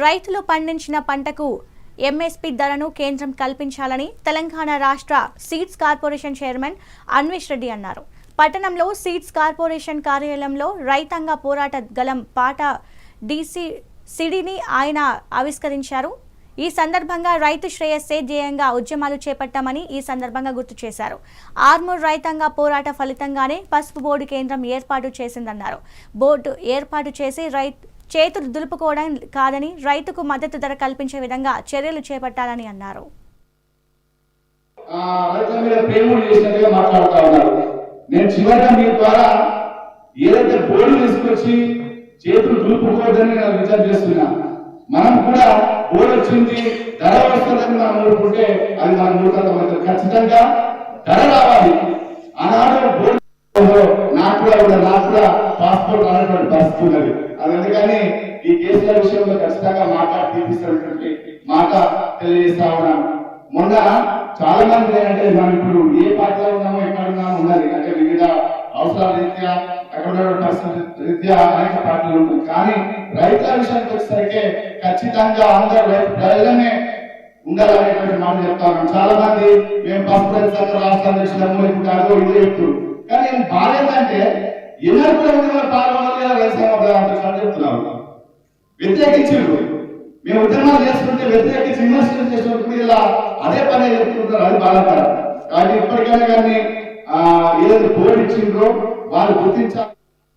రైతులు పండించిన పంటకు ఎంఎస్పి ధరను కేంద్రం కల్పించాలని తెలంగాణ రాష్ట్ర seeds corporation chairman Anvesh Reddy అన్నారు. పట్టణంలో సీడ్స్ కార్పొరేషన్ కార్యాలయంలో రైతాంగ పోరాట గలం పాట డీసీ సిడిని ఆయన ఆవిష్కరించారు. ఈ సందర్భంగా రైతు శ్రేయస్సే ధ్యేయంగా ఉద్యమాలు చేపట్టామని ఈ సందర్భంగా గుర్తు చేశారు. ఆర్మూర్ రైతాంగ పోరాట ఫలితంగానే పసుపు బోర్డు కేంద్రం ఏర్పాటు చేసిందన్నారు. బోర్డు ఏర్పాటు చేసి రై చేతులు దులుపుకోవడం కాదని రైతుకు మద్దతు ధర కల్పించే విధంగా చర్యలు చేపట్టాలని అన్నారు. నేను చివరిగా మీ ద్వారా ఏదైతే బోర్డు తీసుకొచ్చి చేతులు దులుపుకోవద్దని నేను విచారం చేస్తున్నా. మనం కూడా బోర్డు వచ్చింది ధర వస్తుందని మనం ఊరుకుంటే అది మన మూర్ఖత్వం ఖచ్చితంగా ధర రావాలి. ఆనాడు బోర్డు నాకు కూడా నాకు కూడా పాస్పోర్ట్ అనేటువంటి పరిస్థితి ఉన్నది. అది అందుకని ఈ కేసుల విషయంలో ఖచ్చితంగా మాట్లాడి తీపిస్తున్నటువంటి మాట తెలియజేస్తా ఉన్నాను. మొన్న చాలా మంది అంటే మనం ఇప్పుడు ఏ పార్టీలో ఉన్నామో ఎక్కడ ఉన్నామో ఉన్నది. అంటే వివిధ అవసరాల రీత్యా అక్కడ రీత్యా అనేక పార్టీలు ఉంటుంది కానీ రైతుల విషయానికి వచ్చేసరికి ఖచ్చితంగా అందరూ రైతు ప్రజలనే ఉండాలనేటువంటి మాట చెప్తాను చాలా మంది మేము పసుపు రైతు సంఘ రాష్ట్ర అధ్యక్షులము ఇప్పుడు కాదు ఇదే చెప్తున్నారు. కానీ బాధ ఏంటంటే ఎన్నడూ ఉద్యమాలు పాల్గొనాలి రైతు సంఘ అధ్యక్షులు చెప్తున్నారు వ్యతిరేకించారు మేము ఉద్యమాలు చేసుకుంటే వ్యతిరేకించి విమర్శలు చేసినప్పుడు ఇలా అదే పని చెప్తుంటారు అది బాధాకరం కానీ ఇప్పటికైనా కానీ ఏదైతే బోర్డు ఇచ్చిండ్రో వాళ్ళు గుర్తించాలి